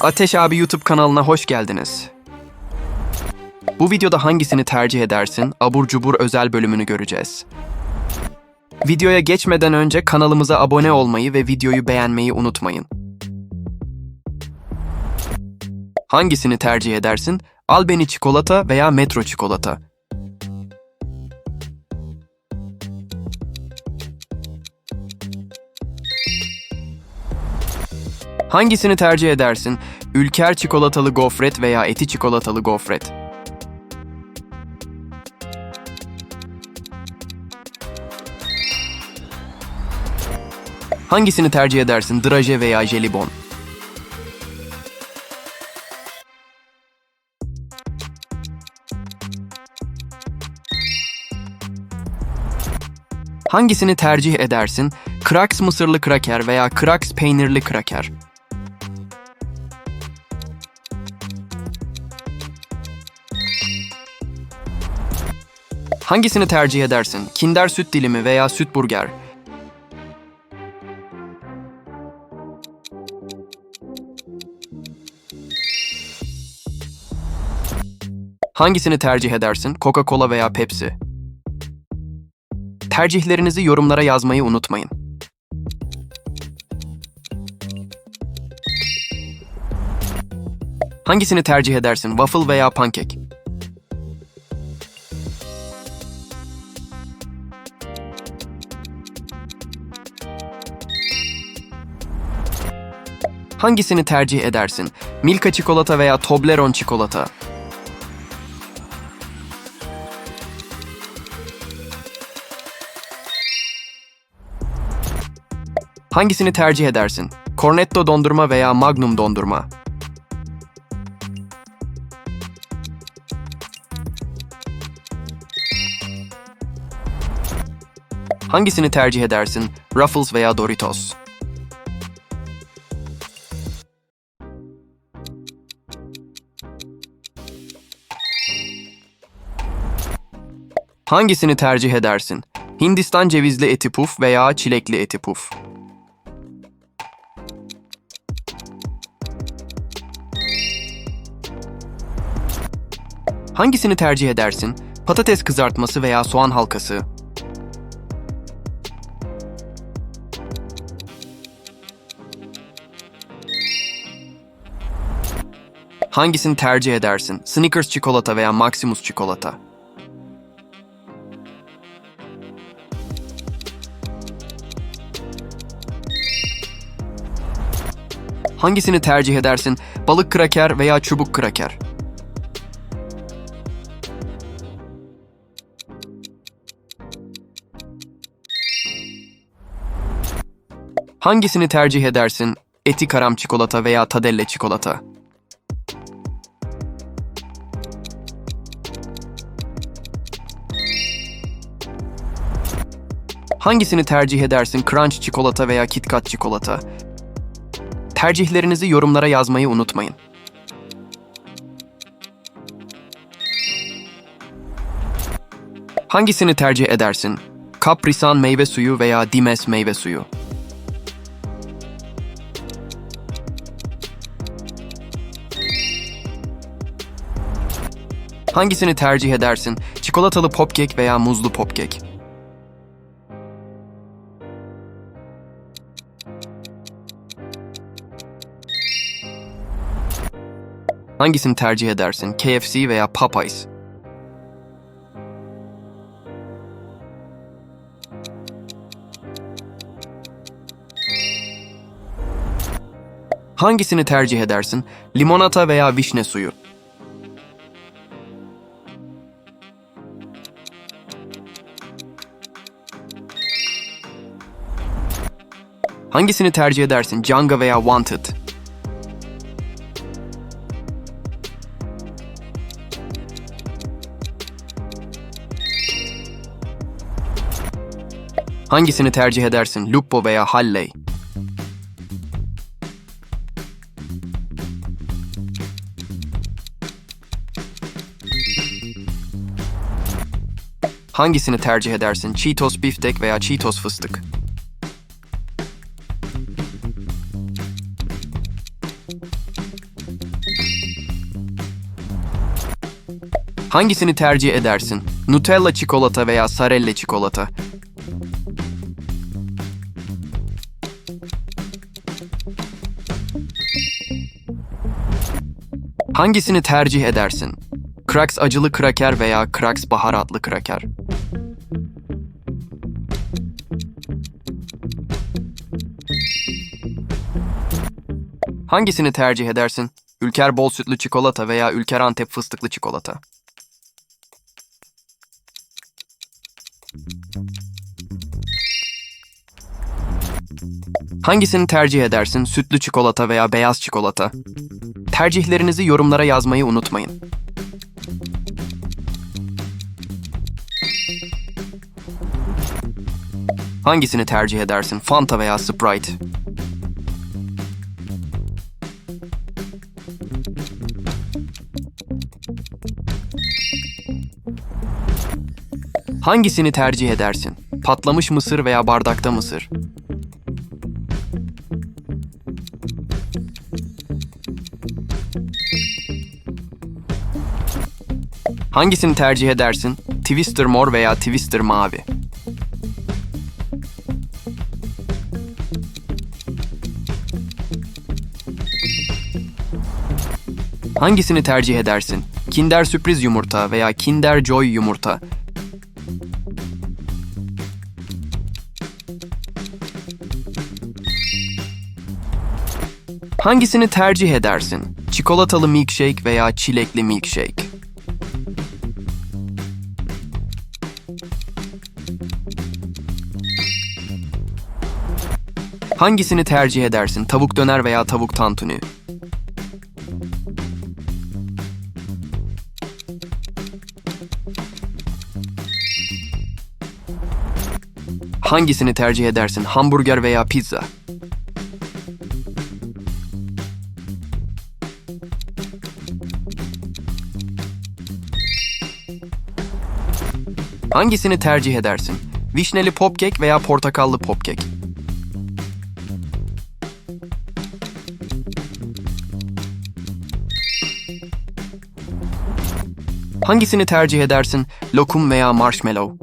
Ateş abi YouTube kanalına hoş geldiniz. Bu videoda hangisini tercih edersin? Abur cubur özel bölümünü göreceğiz. Videoya geçmeden önce kanalımıza abone olmayı ve videoyu beğenmeyi unutmayın. Hangisini tercih edersin? Albeni çikolata veya Metro çikolata? Hangisini tercih edersin? Ülker çikolatalı gofret veya eti çikolatalı gofret? Hangisini tercih edersin? Draje veya jelibon? Hangisini tercih edersin? Kraks mısırlı kraker veya Kraks peynirli kraker? Hangisini tercih edersin? Kinder süt dilimi veya süt burger? Hangisini tercih edersin? Coca-Cola veya Pepsi? Tercihlerinizi yorumlara yazmayı unutmayın. Hangisini tercih edersin? Waffle veya pankek? Hangisini tercih edersin? Milka çikolata veya Toblerone çikolata? Hangisini tercih edersin? Cornetto dondurma veya Magnum dondurma? Hangisini tercih edersin? Ruffles veya Doritos? Hangisini tercih edersin? Hindistan cevizli eti puf veya çilekli eti puf? Hangisini tercih edersin? Patates kızartması veya soğan halkası? Hangisini tercih edersin? Snickers çikolata veya Maximus çikolata? Hangisini tercih edersin? Balık kraker veya çubuk kraker? Hangisini tercih edersin? Eti karam çikolata veya tadelle çikolata? Hangisini tercih edersin? Crunch çikolata veya KitKat çikolata? Tercihlerinizi yorumlara yazmayı unutmayın. Hangisini tercih edersin? Kaprisan meyve suyu veya Dimes meyve suyu? Hangisini tercih edersin? Çikolatalı popkek veya muzlu popkek? Hangisini tercih edersin? KFC veya Popeyes? Hangisini tercih edersin? Limonata veya vişne suyu? Hangisini tercih edersin? Janga veya Wanted? Hangisini tercih edersin, Lupo veya Halley? Hangisini tercih edersin, Cheetos biftek veya Cheetos fıstık? Hangisini tercih edersin? Nutella çikolata veya Sarelle çikolata? Hangisini tercih edersin? Kraks acılı kraker veya Kraks baharatlı kraker? Hangisini tercih edersin? Ülker bol sütlü çikolata veya Ülker Antep fıstıklı çikolata? Hangisini tercih edersin? Sütlü çikolata veya beyaz çikolata? Tercihlerinizi yorumlara yazmayı unutmayın. Hangisini tercih edersin? Fanta veya Sprite? Hangisini tercih edersin? Patlamış mısır veya bardakta mısır? Hangisini tercih edersin? Twister mor veya Twister mavi? Hangisini tercih edersin? Kinder sürpriz yumurta veya Kinder Joy yumurta? Hangisini tercih edersin? Çikolatalı milkshake veya çilekli milkshake? Hangisini tercih edersin? Tavuk döner veya tavuk tantuni? Hangisini tercih edersin? Hamburger veya pizza? Hangisini tercih edersin? Vişneli popkek veya portakallı popkek? Hangisini tercih edersin? Lokum veya marshmallow?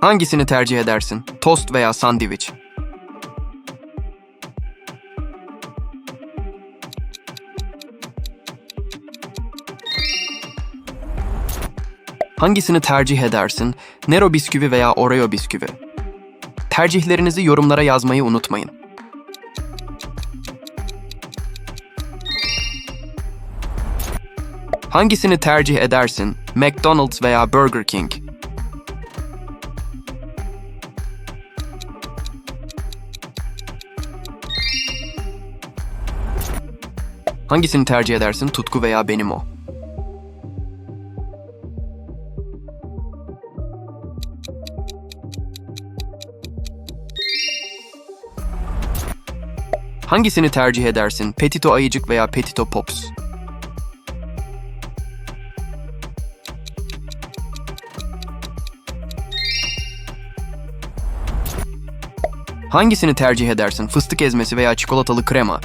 Hangisini tercih edersin? Tost veya sandviç? Hangisini tercih edersin? Nero bisküvi veya Oreo bisküvi? Tercihlerinizi yorumlara yazmayı unutmayın. Hangisini tercih edersin? McDonald's veya Burger King? Hangisini tercih edersin? Tutku veya benim o? Hangisini tercih edersin? Petito ayıcık veya Petito Pops? Hangisini tercih edersin? Fıstık ezmesi veya çikolatalı krema?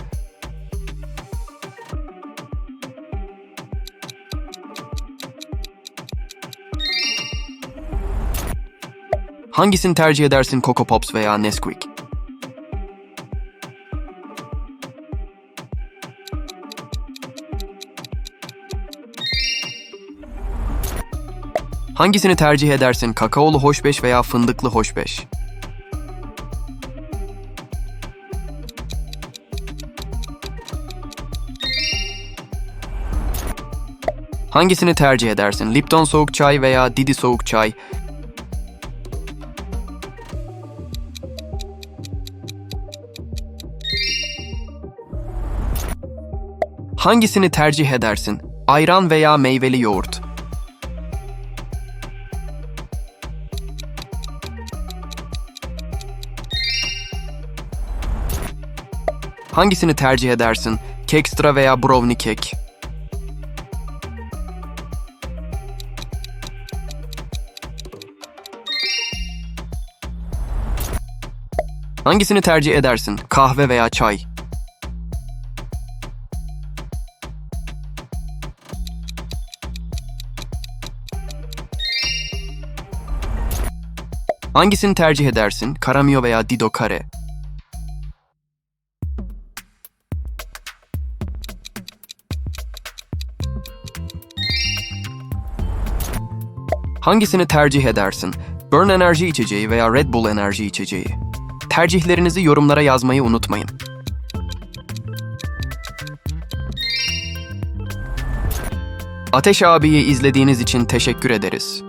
Hangisini tercih edersin? Coco Pops veya Nesquik? Hangisini tercih edersin? Kakaolu hoşbeş veya fındıklı hoşbeş? Hangisini tercih edersin? Lipton soğuk çay veya Didi soğuk çay? Hangisini tercih edersin? Ayran veya meyveli yoğurt? Hangisini tercih edersin? Kekstra veya brownie kek? Hangisini tercih edersin? Kahve veya çay? Hangisini tercih edersin? Karamio veya Dido Kare? Hangisini tercih edersin? Burn enerji içeceği veya Red Bull enerji içeceği? Tercihlerinizi yorumlara yazmayı unutmayın. Ateş abiyi izlediğiniz için teşekkür ederiz.